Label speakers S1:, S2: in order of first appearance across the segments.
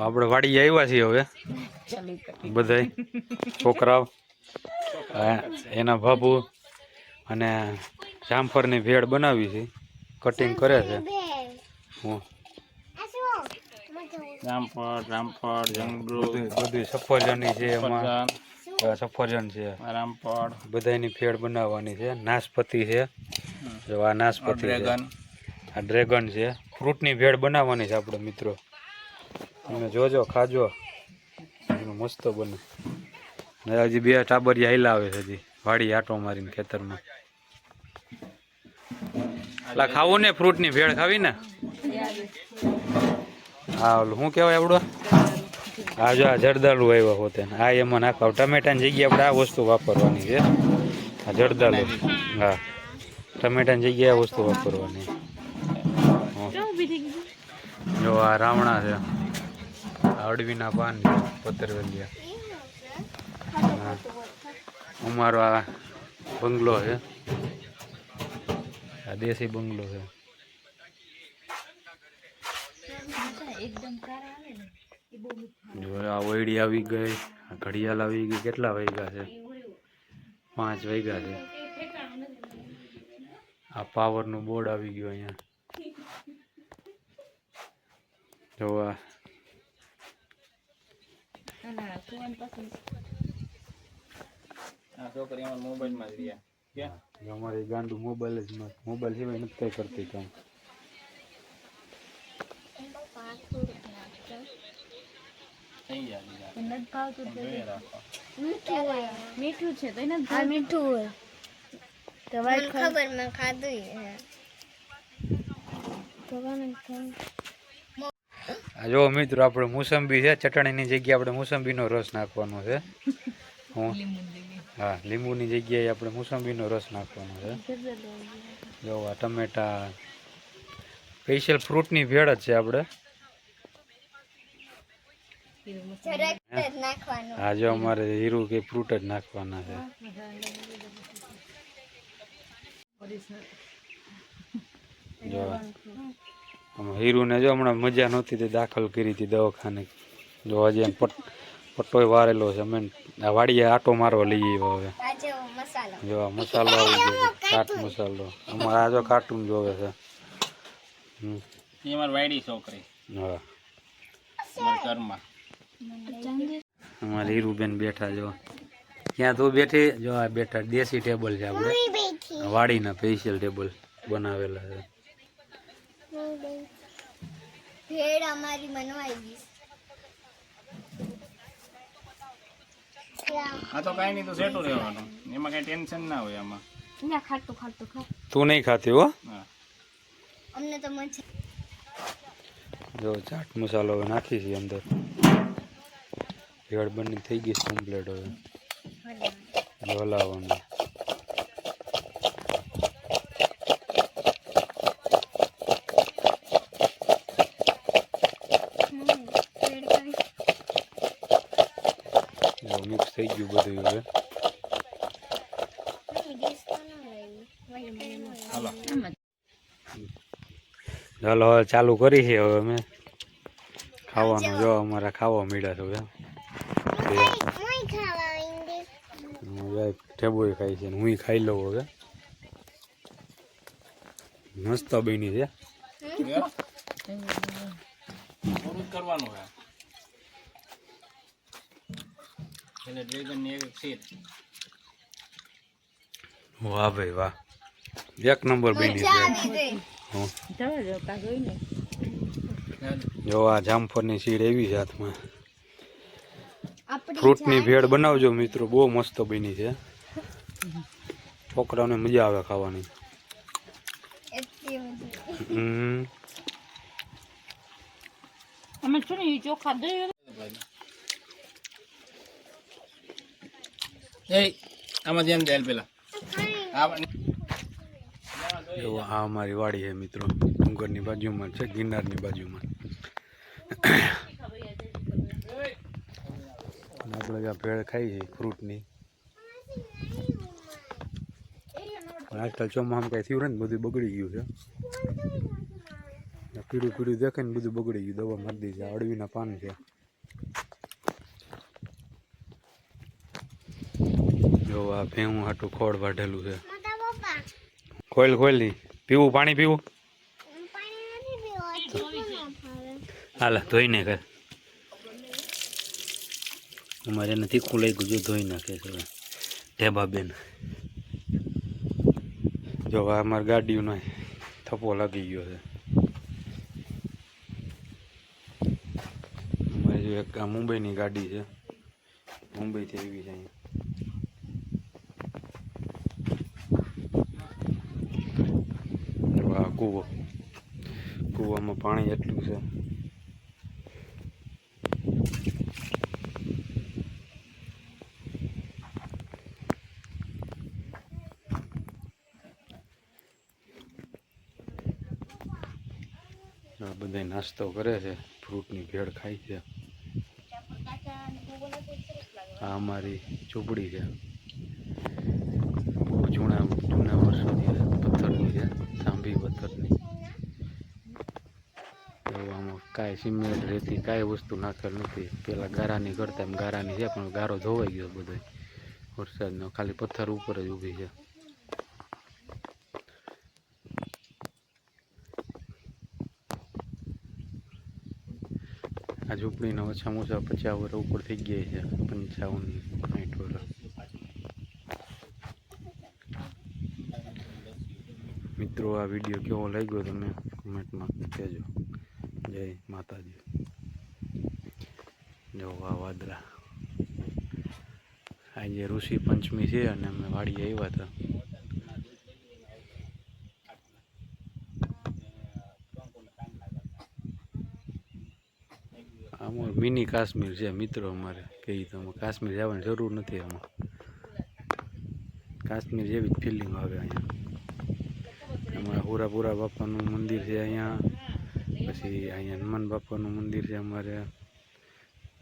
S1: આપણે વાડી આવ્યા છીએ હવે. બધાય છોકરાઓ એના બાબુ અને જામફળની ભેળ બનાવી છે. કટિંગ કરે છે. હું.
S2: જામફળ જામફળ જંગલું.
S1: બધું બધું સફરજનની છે એમાં. સફરજન. છે.
S2: રામફળ.
S1: બધાની ભેળ બનાવવાની છે. નાશપતિ છે. જો આ નાશપતિ
S2: ડ્રેગન
S1: આ ડ્રેગન છે. ફ્રૂટની ભેળ બનાવવાની છે આપણે, મિત્રો. તમે જોજો, ખાજો. મસ્ત બને. હજી બે ટાબરિયા હિલાવે છે હજી. વાડી આટો મારીને ખેતરમાં. એટલે ખાવું ને ફ્રૂટની ભેળ ખાવી ને? હા શું કહેવાય આપણો હા જો આ જરદાલુ આવ્યા હોતે આ એમાં નાખવા. ટમેટાની જગ્યાએ આપણે આ વસ્તુ વાપરવાની છે. આ જરદાલુ. હા. ટમેટાની જગ્યાએ આ વસ્તુ વાપરવાની હં.
S3: કેવું ઊભી થઈ ગઈ
S1: જો આ રાવણા છે. અડવીના પાન પતરવેલિયા. અમારો આ બંગલો છે. આ દેશી બંગલો છે. જો આ ઓયડી આવી ગઈ ઘડિયાળ આવી ગઈ, કેટલા વાગ્યા છે? પાંચ વાગ્યા છે. આ પાવરનું બોર્ડ આવી ગયું અહીંયા. જો આ
S3: ના સુવન
S2: છોકરી અમારા મોબાઈલમાં જ રહ્યા. ક્યાં
S1: જો અમારી ગાંડુ મોબાઈલ જ મોબાઈલ સિવાય નથી કઈ કરતી કામ.
S3: મીઠું છે તો
S4: મીઠું હોય. ખબર મેં ખાધું
S1: જો મિત્રો, આપણે મોસંબી છે, ચટણીની જગ્યાએ આપણે મોસંબીનો રસ નાખવાનો છે. હું? હા, લીંબુની જગ્યાએ આપણે મોસંબીનો રસ નાખવાનો છે. જો આ ટમેટા, સ્પેશિયલ ફ્રૂટની ભેળ જ છે આપણે. આ જો અમારે હીરું કે ફ્રૂટ જ નાખવાના છે. જો. આમાં હીરુને જો હમણાં મજા નહોતી તે દાખલ કરી હતી દવાખાને. જો હજી એમ પટ પટ્ટોય વારેલો છે અમે આ વાડીએ આટો મારવા લઈ આવ્યો હવે.
S4: આ મસાલો.
S1: જો આ મસાલો આવી ગયો કાટ મસાલો. અમારે આ જો કાર્ટૂન જોવે છે. હમ.
S2: એ છોકરી.
S1: હા.
S2: અમારા ઘરમાં.
S1: અમારે હીરુબેન બેઠા જો. ક્યાં તું બેઠી? જો આ બેઠા દેશી ટેબલ છે આપણે. વાડીના સ્પેશિયલ ટેબલ બનાવેલા છે.
S4: ભેળ અમારી મનવાઈ ગઈ.
S2: હા તો કાંઈ નહીં તો સેટું રહેવાનું. એમાં કઈ ટેન્શન ના હોય આમાં.
S3: ના ખાટું ખાટું ખા
S1: તું નહીં ખાતી હો?
S4: અમને તો મજા
S1: જો ચાટ મસાલો હવે નાખી છે અંદર. ભેળ બની થઈ ગઈ કમ્પ્લીટ હવે. હલાવવાનું
S4: ભેળ કરી
S1: જો મિક્સ થઈ ગયું બધું હવે. ચાલો હવે ચાલુ કરી છે હવે અમે. ખાવાનું જો અમારા ખાવા મળ્યા છે હવે. ટેબોય ખાઈ છે હું ખાઈ લઉં હવે. મસ્ત બની છે.
S2: કરવાનું હોય એટલે ડ્રેગનની એક સીટ
S1: વાહ ભાઈ વાહ. એક નંબર બની જો આ જામફળની સીડ એવી છે હાથમાં.
S4: આપણી
S1: ફ્રૂટની ભેળ બનાવજો મિત્રો બહુ મસ્ત બની છે. છોકરાઓને મજા આવે ખાવાની.
S3: અમે શું ચોખા દઈ
S2: એ, આમાં જેમ જાય પેલા. આ
S1: જો, આ અમારી વાડી છે, મિત્રો. ડુંગરની બાજુમાં છે, ગિરનારની બાજુમાં. આપણે જ્યાં ભેળ ખાઈ છે, ફ્રૂટની. પણ આજકાલ ચોમાસામાં કાંઈ થયું ને, બધું બગડી ગયું છે. પીળું પીળું દેખાય ને, બધું બગડી ગયું, દવા મારી દીધી અળવીના પાન છે. જો આ ભેવું હાટું ખોળ વાઢેલું છે. ખોલ ખોલની પીવું પાણી પીવું?
S4: ધોઈને
S1: હાલા ધોઈ નાખે. અમારે એને તીખું લઈ ગયું જો ધોઈ નાખે છે હવે. ઢેબા બેન. જો આ અમારી ગાડીઓનો થપ્પો લાગી ગયો છે. અમારી જો એક આ મુંબઈની ગાડી છે. મુંબઈથી આવી છે અહીંયા જો આ કૂવો. કૂવામાં પાણી એટલું છે. બધા નાસ્તો કરે છે. ફ્રૂટની ભેળ ખાય છે. આ અમારી ઝૂંપડી છે. બહુ જૂના જૂના વર્ષોની છે, પથ્થરની છે. સાંભી પથ્થરની. આમાં કાંઈ સિમેન્ટ રેતી, કાંઈ વસ્તુ નાખેલ નથી. પેલા ગારાની કરતા એમ ગારાની છે, પણ ગારો ધોવાઈ ગયો બધો. વરસાદનો, ખાલી પથ્થર ઉપર જ ઊભી છે. આ ઝૂંપડીના ઓછામાં ઓછા પચાસ વર્ષ ઉપર થઈ ગયા છે, પંચાવન, સાઠ વર્ષ. મિત્રો, આ વીડિયો કેવો લાગ્યો તમે કમેન્ટમાં કહેજો. જય માતાજી. જો આ વાદળા આજે ઋષિ પંચમી છે અને અમે વાડીએ આવ્યા હતા. આમાં મિની કાશ્મીર છે, મિત્રો, અમારે. કહીએ તો અમે કાશ્મીર જવાની જરૂર નથી આમાં. કાશ્મીર જેવી જ ફિલિંગ આવે અહીંયા. અમારા હુરાપુરા બાપાનું મંદિર છે અહીંયા. પછી અહીંયા હનુમાન બાપાનું મંદિર છે અમારે.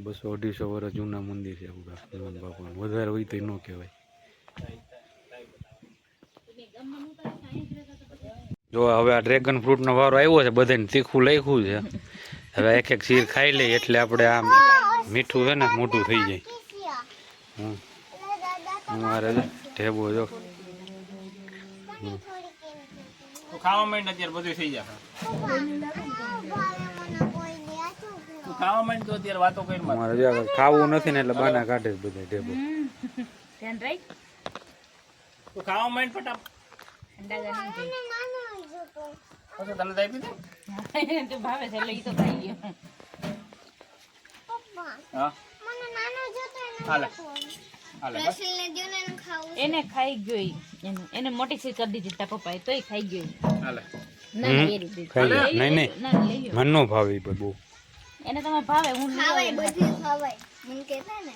S1: બસો અઢીસો વર્ષ જૂના મંદિર છે હનુમાન બાપાનું. વધારે હોય તો ન કહેવાય. જો હવે આ ડ્રેગન ફ્રૂટનો વારો આવ્યો છે, બધાને તીખું લખ્યું છે. હવે એક એક શીર ખાઈ લઈએ એટલે આપણે આમ મીઠું છે ને મોટું થઈ જાય. હમ. અમારે ઢેબો જો.
S4: કેમ
S2: તું ખાવા માંડ અત્યારે બધું થઈ જશે. તું ખાવા માંડ તો અત્યારે વાતો કરી
S1: મારે. જો ખાવું નથી ને એટલે બાના કાઢે છે બધા ઢેબો.
S3: ધ્યાન રાખ.
S2: તું ખાવા માંડ ફટાફટ.
S3: ઠંડા ગરમ થઈ
S4: મને નાનો જોતો
S2: પછી તને તો આપી દે?
S3: તો ભાવે છે એટલે ઈ તો ખાઈ ગયો.
S2: હા.
S4: મને નાનો જોતો
S2: હાલે.
S4: એને
S3: ખાઈ ગયો એને એને મોટી સી કરી દીધી તા પપ્પાએ તોય ખાઈ ગયો
S1: નહીં ભાવે બહુ
S3: એને તમારે ભાવે હું
S4: ખાવાય બધું ખાવાય મને કહેતા ને.